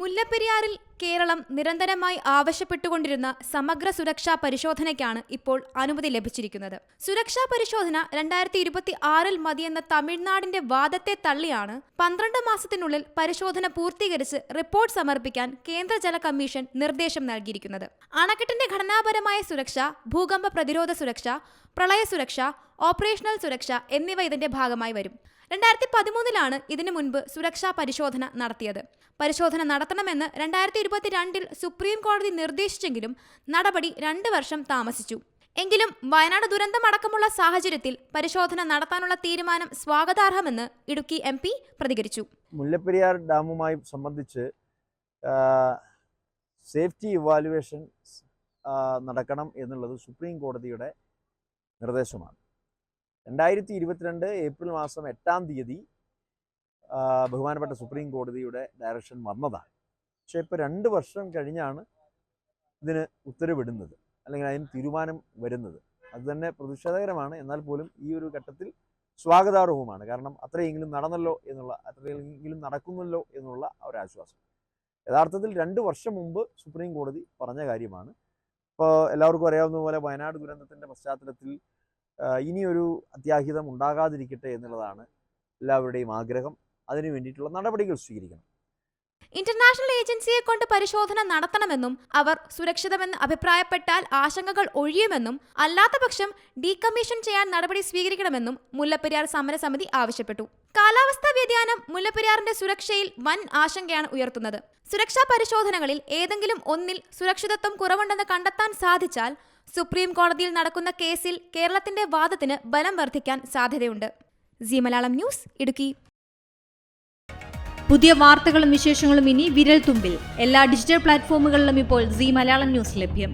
മുല്ലപ്പെരിയാറിൽ കേരളം നിരന്തരമായി ആവശ്യപ്പെട്ടുകൊണ്ടിരുന്ന സമഗ്ര സുരക്ഷാ പരിശോധനയ്ക്കാണ് ഇപ്പോൾ അനുമതി ലഭിച്ചിരിക്കുന്നത്. സുരക്ഷാ പരിശോധന രണ്ടായിരത്തി ഇരുപത്തി ആറിൽ മതിയെന്ന തമിഴ്നാടിന്റെ വാദത്തെ തള്ളിയാണ് പന്ത്രണ്ട് മാസത്തിനുള്ളിൽ പരിശോധന പൂർത്തീകരിച്ച് റിപ്പോർട്ട് സമർപ്പിക്കാൻ കേന്ദ്ര ജല കമ്മീഷൻ നിർദ്ദേശം നൽകിയിരിക്കുന്നത്. അണക്കെട്ടിന്റെ ഘടനാപരമായ സുരക്ഷ ഭൂകമ്പ പ്രതിരോധ സുരക്ഷ പ്രളയ സുരക്ഷ ഓപ്പറേഷണൽ സുരക്ഷ എന്നിവ ഇതിന്റെ ഭാഗമായി വരും. രണ്ടായിരത്തി പതിമൂന്നിലാണ് ഇതിനു മുൻപ് സുരക്ഷാ പരിശോധന നടത്തിയത്. പരിശോധന നടത്തണമെന്ന് രണ്ടായിരത്തി ഇരുപത്തിരണ്ടിൽ സുപ്രീം കോടതി നിർദ്ദേശിച്ചെങ്കിലും നടപടി രണ്ട് വർഷം താമസിച്ചു. എങ്കിലും വയനാട് ദുരന്തമടക്കമുള്ള സാഹചര്യത്തിൽ പരിശോധന നടത്താനുള്ള തീരുമാനം സ്വാഗതാർഹമെന്ന് ഇടുക്കി എം പി പ്രതികരിച്ചു. മുല്ലപ്പെരിയാർ ഡാമുമായി സംബന്ധിച്ച് സേഫ്റ്റി ഇവാലുവേഷൻ നടക്കണം എന്നുള്ളത് സുപ്രീം കോടതിയുടെ നിർദ്ദേശമാണ്. രണ്ടായിരത്തി ഇരുപത്തിരണ്ട് ഏപ്രിൽ മാസം എട്ടാം തീയതി ബഹുമാനപ്പെട്ട സുപ്രീം കോടതിയുടെ ഡയറക്ഷൻ വന്നതാണ്. പക്ഷേ ഇപ്പോൾ രണ്ട് വർഷം കഴിഞ്ഞാണ് ഇതിന് ഉത്തരവിടുന്നത്. അല്ലെങ്കിൽ അതിന് തീരുമാനം വരുന്നത്. അത് തന്നെ പ്രതിഷേധകരമാണ്. എന്നാൽ പോലും ഈ ഒരു ഘട്ടത്തിൽ സ്വാഗതാർഹവുമാണ്. കാരണം അത്രയെങ്കിലും നടന്നല്ലോ എന്നുള്ള അത്രയെങ്കിലും നടക്കുന്നല്ലോ എന്നുള്ള ഒരാശ്വാസം യഥാർത്ഥത്തിൽ രണ്ട് വർഷം മുമ്പ് സുപ്രീം കോടതി പറഞ്ഞ കാര്യമാണ്. ഇപ്പോൾ എല്ലാവർക്കും അറിയാവുന്ന പോലെ വയനാട് ദുരന്തത്തിന്റെ പശ്ചാത്തലത്തിൽ ഇനിയൊരു അത്യാഹിതം ഉണ്ടാകാതിരിക്കട്ടെ എന്നുള്ളതാണ് എല്ലാവരുടെയും ആഗ്രഹം. അതിനു വേണ്ടിയിട്ടുള്ള നടപടികൾ സ്വീകരിക്കണം. ഇന്റർനാഷണൽ ഏജൻസിയെ കൊണ്ട് പരിശോധന നടത്തണമെന്നും അവർ സുരക്ഷിതമെന്ന് അഭിപ്രായപ്പെട്ടാൽ ആശങ്കകൾ ഒഴിയുമെന്നും അല്ലാത്ത പക്ഷം ഡീകമ്മീഷൻ ചെയ്യാൻ നടപടി സ്വീകരിക്കണമെന്നും മുല്ലപ്പെരിയാർ സമരസമിതി ആവശ്യപ്പെട്ടു. കാലാവസ്ഥാ വ്യതിയാനം മുല്ലപ്പെരിയാറിന്റെ സുരക്ഷയിൽ വൻ ആശങ്കയാണ് ഉയർത്തുന്നത്. സുരക്ഷാ പരിശോധനകളിൽ ഏതെങ്കിലും ഒന്നിൽ സുരക്ഷിതത്വം കുറവുണ്ടെന്ന് കണ്ടെത്താൻ സാധിച്ചാൽ സുപ്രീം കോടതിയിൽ നടക്കുന്ന കേസിൽ കേരളത്തിന്റെ വാദത്തിന് ബലം വർദ്ധിക്കാൻ സാധ്യതയുണ്ട്. C Malayalam news Idukki. പുതിയ വാർത്തകളും വിശേഷങ്ങളും ഇനി വിരൽ തുമ്പിൽ എല്ലാ ഡിജിറ്റൽ പ്ലാറ്റ്ഫോമുകളിലും ഇപ്പോൾ സി മലയാളം ന്യൂസ് ലഭ്യം.